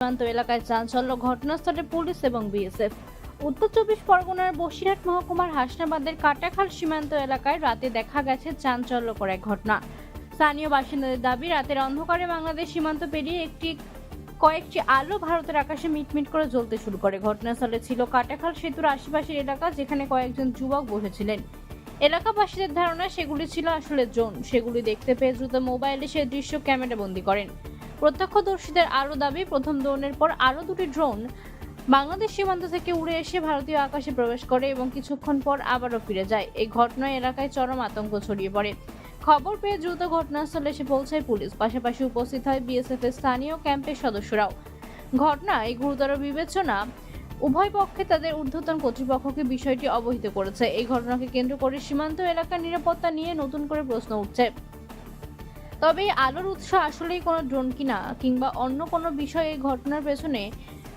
সীমান্ত এলাকায় চাঞ্চল্য ঘটনাস্থলে পুলিশ এবং বিএসএফ। উত্তর চব্বিশ পরগনার বসিরহাট মহকুমার হাসনাবাদের কাটাখাল সীমান্ত এলাকায় রাতে দেখা গেছে চাঞ্চল্যকর এক ঘটনা। স্থানীয় বাসিন্দাদের দাবি, রাতের অন্ধকারে বাংলাদেশ সীমান্ত পেরিয়ে একটি, কয়েকটি আলো ভারতের আকাশে মিটমিট করে জ্বলতে শুরু করে। ঘটনাস্থলে ছিল কাটাখাল সেতুর আশেপাশের এলাকা, যেখানে কয়েকজন যুবক বসেছিলেন। এলাকাবাসীদের ধারণা, সেগুলি ছিল আসলে ড্রোন। সেগুলি দেখতে পেয়ে দ্রুত মোবাইলে সেই দৃশ্য ক্যামেরা ক্যামেরাবন্দি করেন। প্রত্যক্ষদর্শীদের আরও দাবি, প্রথম ড্রোনের পর আরও দুটি ড্রোন বাংলাদেশ সীমান্ত থেকে উড়ে এসে ভারতীয় আকাশে প্রবেশ করে এবং কিছুক্ষণ পর আবারও ফিরে যায়। এই ঘটনায় এলাকায় চরম আতঙ্ক ছড়িয়ে পড়ে। খবর পেয়ে দ্রুত ঘটনাস্থলে এসে পৌঁছায় পুলিশ। পাশাপাশি উপস্থিত হয় বিএসএফ এর স্থানীয় ক্যাম্পের সদস্যরাও। ঘটনায় গুরুতর বিবেচনা উভয় পক্ষে তাদের ঊর্ধ্বতন কর্তৃপক্ষকে বিষয়টি অবহিত করেছে। এই ঘটনাকে কেন্দ্র করে সীমান্ত এলাকার নিরাপত্তা নিয়ে নতুন করে প্রশ্ন উঠছে। তবে আলোর উৎস আসলেই কোনো ড্রোন কিনা কিংবা অন্য কোনো বিষয়ে ঘটনার পেছনে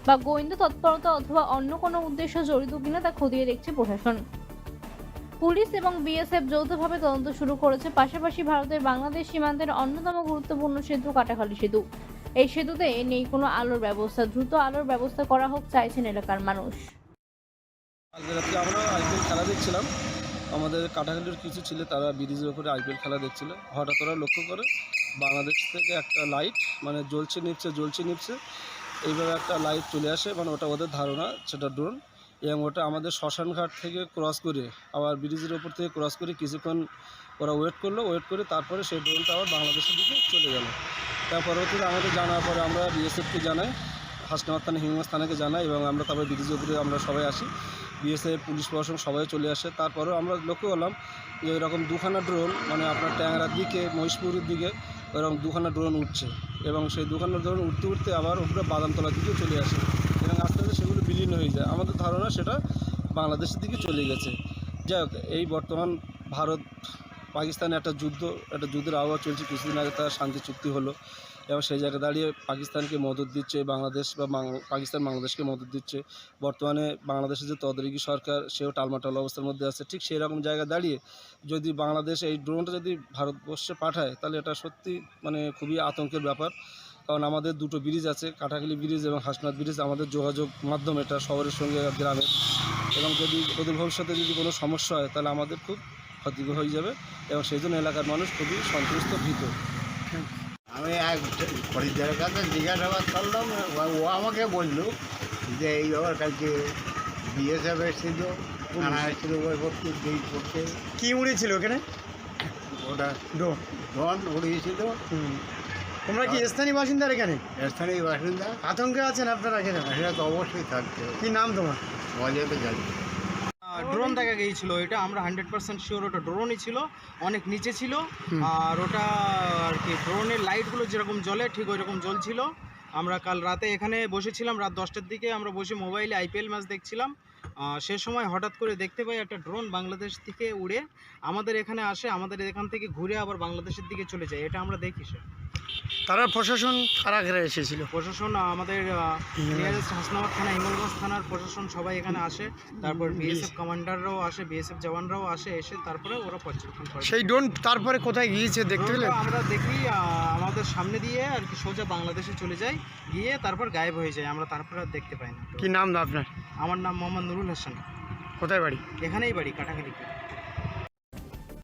বা গোয়েন্দা তৎপরতা অথবা অন্য কোনো উদ্দেশ্য জড়িত কিনা তা খতিয়ে দেখছে প্রশাসন। পুলিশ এবং বিএসএফ যৌথভাবে তদন্ত শুরু করেছে, পাশাপাশি ভারতের বাংলাদেশ সীমান্তের অন্যতম গুরুত্বপূর্ণ সেতু কাটাখালী সেতু। এই সেতুতে নেই কোনো আলোর ব্যবস্থা, দ্রুত আলোর ব্যবস্থা করা হোক চাইছেন এলাকার মানুষ। আমরা আইপিএল খেলা দেখছিলাম। আমাদের কাটাখালির কিছু ছেলে, তারা ব্রিজের ওপরে আইপিএল খেলা দেখছিল। হঠাৎ ওরা লক্ষ্য করে বাংলাদেশ থেকে একটা লাইট মানে জ্বলছে, নিপছে জ্বলছে, নিপছে, এইভাবে একটা লাইট চলে আসে মানে ওটা ওদের ধারণা, সেটা ড্রোন এবং ওটা আমাদের শ্মশানঘাট থেকে ক্রস করে, আবার ব্রিজের ওপর থেকে ক্রস করে কিছুক্ষণ ওরা ওয়েট করল ওয়েট করে তারপরে সেই ড্রোনটা আবার বাংলাদেশের দিকে চলে গেল। তার পরবর্তীতে আমাদের জানার পরে আমরা বিএসএফকে জানাই, হাসনাবাদ থানা থানাকে জানাই, এবং আমরা তারপরে ব্রিজের উপরে আমরা সবাই আসি। বিএসএফ, পুলিশ প্রশাসন সবাই চলে আসে। তারপরেও আমরা লক্ষ্য করলাম যে এরকম দুখানা ড্রোন মানে আপনার ট্যাংরার দিকে মহিষপুরের দিকে এরকম দুখানা ড্রোন উঠছে। এবং সেই দুখানা ড্রোন উঠতে উঠতে আবার ওপরে বাদামতলার দিকেও চলে আসে। এবং আস্তে আস্তে সেগুলো বিলীন হয়ে যায়। আমাদের ধারণা সেটা বাংলাদেশের দিকে চলে গেছে। যাই এই বর্তমান ভারত পাকিস্তানে একটা যুদ্ধ, একটা যুদ্ধের আবহাওয়া চলছে, কিছুদিন আগে তার শান্তি চুক্তি হলো। এবং সেই জায়গায় দাঁড়িয়ে পাকিস্তানকে মদত দিচ্ছে বাংলাদেশ বা পাকিস্তান বাংলাদেশকে মদত দিচ্ছে। বর্তমানে বাংলাদেশের যে তদারকি সরকার, সেও টালমাটাল অবস্থার মধ্যে আছে। ঠিক সেই রকম জায়গায় দাঁড়িয়ে যদি বাংলাদেশ এই ড্রোনটা যদি ভারতবর্ষে পাঠায়, তাহলে এটা সত্যি মানে খুবই আতঙ্কের ব্যাপার। কারণ আমাদের দুটো ব্রিজ আছে কাটাখালী ব্রিজ এবং হাসনাথ ব্রিজ। আমাদের যোগাযোগ মাধ্যম এটা শহরের সঙ্গে গ্রামের। এবং যদি ওদের ভবিষ্যতে যদি কোনো সমস্যা হয়, তাহলে আমাদের খুব ক্ষতি হয়ে যাবে এবং সেই জন্য এলাকার মানুষ খুবই সন্ত্রস্ত ভীত। আমি এক খরিদ্দারের কাছে জিজ্ঞাসাবাদ করলাম ও- ও আমাকে বলল যে এই ব্যাপার কালকে বিএসএফ এসেছিল থানা এসেছিল ওই করতে যেই করতে কি উড়েছিল ওখানে? ওটা ড্রোন। ড্রোন উড়িয়েছিল। তোমরা কি স্থানীয় বাসিন্দার এখানে? স্থানীয় বাসিন্দা। আতঙ্কে আছেন আপনারা এখানে? সেটা তো অবশ্যই থাকতে হবে। কি নাম তোমার? অজয়তে জানি। ড্রোন দেখা গিয়েছিল এটা আমরা হান্ড্রেড পার্সেন্ট শিওর ওটা ড্রোনই ছিল অনেক নিচে ছিল। আর ওটা আর কি ড্রোনের লাইটগুলো যেরকম জ্বলে ঠিক ওই রকম জ্বলছিল। আমরা কাল রাতে এখানে বসেছিলাম রাত দশটার দিকে আমরা বসে মোবাইলে আইপিএল ম্যাচ দেখছিলাম। সে সময় হঠাৎ করে দেখতে পাই একটা ড্রোন বাংলাদেশ থেকে উড়ে আমাদের এখানে আসে আমাদের এখান থেকে ঘুরে আবার বাংলাদেশের দিকে চলে যায়। এটা আমরা দেখি সে। তারা প্রশাসন কারা ঘেরা এসেছিল? প্রশাসন আমাদের নিয়ারেস্ট হাসনাবাদ থানা হিঙ্গলগঞ্জ থানার প্রশাসন সবাই এখানে আসে। তারপর বিএসএফ কমান্ডাররাও আসে বিএসএফ জওয়ানরাও আসে এসে তারপরে ওরা পর্যবেক্ষণ করে। সেই ড্রোন তারপরে কোথায় গিয়েছে দেখতে ড্রোনটা আমরা দেখি আমাদের সামনে দিয়ে আর কি সোজা বাংলাদেশে চলে যায় গিয়ে তারপর গায়েব হয়ে যায়। আমরা তারপরে আর দেখতে পাই না। কি নাম আপনার? আমার নাম মোহাম্মদ নুরুল হাসান কোথায় বাড়ি? এখানেই বাড়ি কাটাখালি